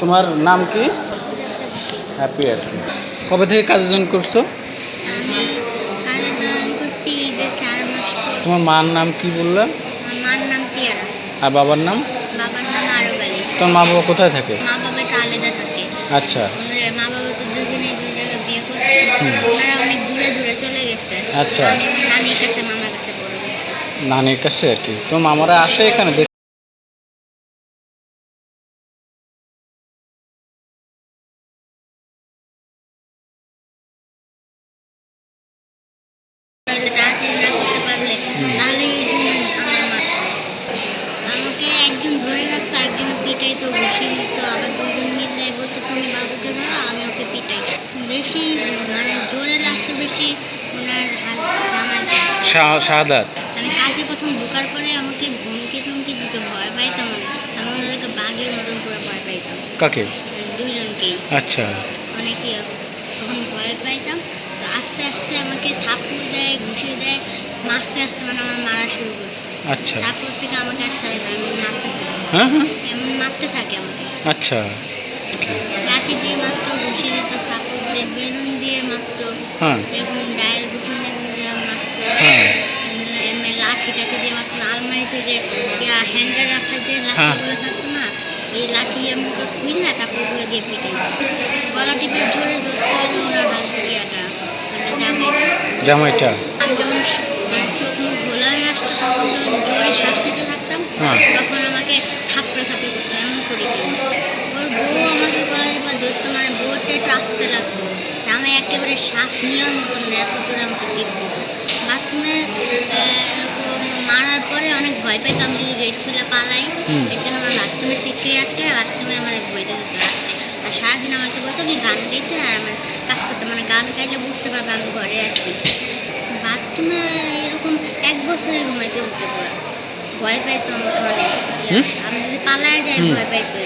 তোমার নাম কি? হ্যাপি আর কি কবে থেকে কাজ জয়েন করছ? তোমার মার নাম কি বললে? মার নাম পিয়ারা। আর বাবার নাম? বাবার নাম আরব আলী তোমার মা বাবা কোথায় থাকে? মা বাবা তো আলাদা থাকে। আচ্ছা। ওনাদের মা বাবা তো দুজনে দুই জায়গায় বিয়ে করছে। ওনারা অনেক দূরে দূরে চলে গেছে। আচ্ছা। নানির কাছে মামার কাছে নানির কাছে আর কি। তোমার মামারা আসে এখানে? একজন ধরে রাখতো একজন পিটাইতো ঘুষি দিত আবার দুজন মিলে বলতো তুমি বাবুকে ধরো আমি ওকে পিটাই। বেশি মানে জোরে লাগতো বেশি ওনার হাত জামাটা আমি কাজে প্রথম ঢোকার পরে আমাকে ধমকি টমকি দিত ভয় পাইতাম আমি। ওনাদেরকে বাঘের মতন করে ভয় পাইতাম। কাকে? দুজনকেই। আচ্ছা। অনেকে তখন ভয় পাইতাম। তো আস্তে আস্তে আমাকে থাপ্পড় দেয় ঘুষি দেয় আস্তে আস্তে মানে আমার মারা শুরু করছে। আচ্ছা। তারপর থেকে আমাকে আর ছাড়ে না এমন মারতে থাকে হ্যাঁ হ্যাঁ। এমন মারতে থাকে আমাকে। আচ্ছা। লাঠি দিয়ে মারতো ঘুষি দিত থাপ্পড় বেলুন দিয়ে মারতো হ্যাঁ। এবং ডায়েল ঘুষি দিয়ে মারতো। হ্যাঁ। এমনি লাঠি টাঠি দিয়ে মারতো আলমারিতে যে হ্যাঙ্গার রাখা যে হ্যাঁ। লাঠিগুলো থাকতো না এই লাঠি এমন করে খুললে তারপর ওগুলো দিয়ে পিটাই গলা টিপে জোরে ধরতে ওনার হাত দিয়াটা জামাই জামাইটা আমি যখন স- মানে চোখ মুখ ঘোলা হয়ে আসতো তখন যখন জোরে শ্বাস নিতে থাকতাম হ্যাঁ। তখন আমাকে থাপড়ে থাপড়ে করতো এমন করে দিত ওর বউ আমাকে গলা টিপা ধরতো মানে বউটা একটু আসতে লাগতো আমি একেবারে শ্বাস নেওয়ার মতন না এত জোরে আমাকে টিপ দিত বাথরুমে মারার পরে অনেক ভয় পেতাম যদি গেট খুলে পালাই। এর জন্য আমার বাথরুমে সিটকে আটকে বাথরুমে আমার বইতে দিত রাখতে আর সারাদিন আমাকে বলতো কি গান গাইতে আর আমার কাজ করতে। মানে গান গাইলে বুঝতে পারবে আমি ঘরে আছি। বাথরুমে এরকম এক বছরে ঘুমাইতে দিতে পুরো ভয় পাইতো আমাকে অনেক। আমি যদি পালায় যাই। ভয় পাইতো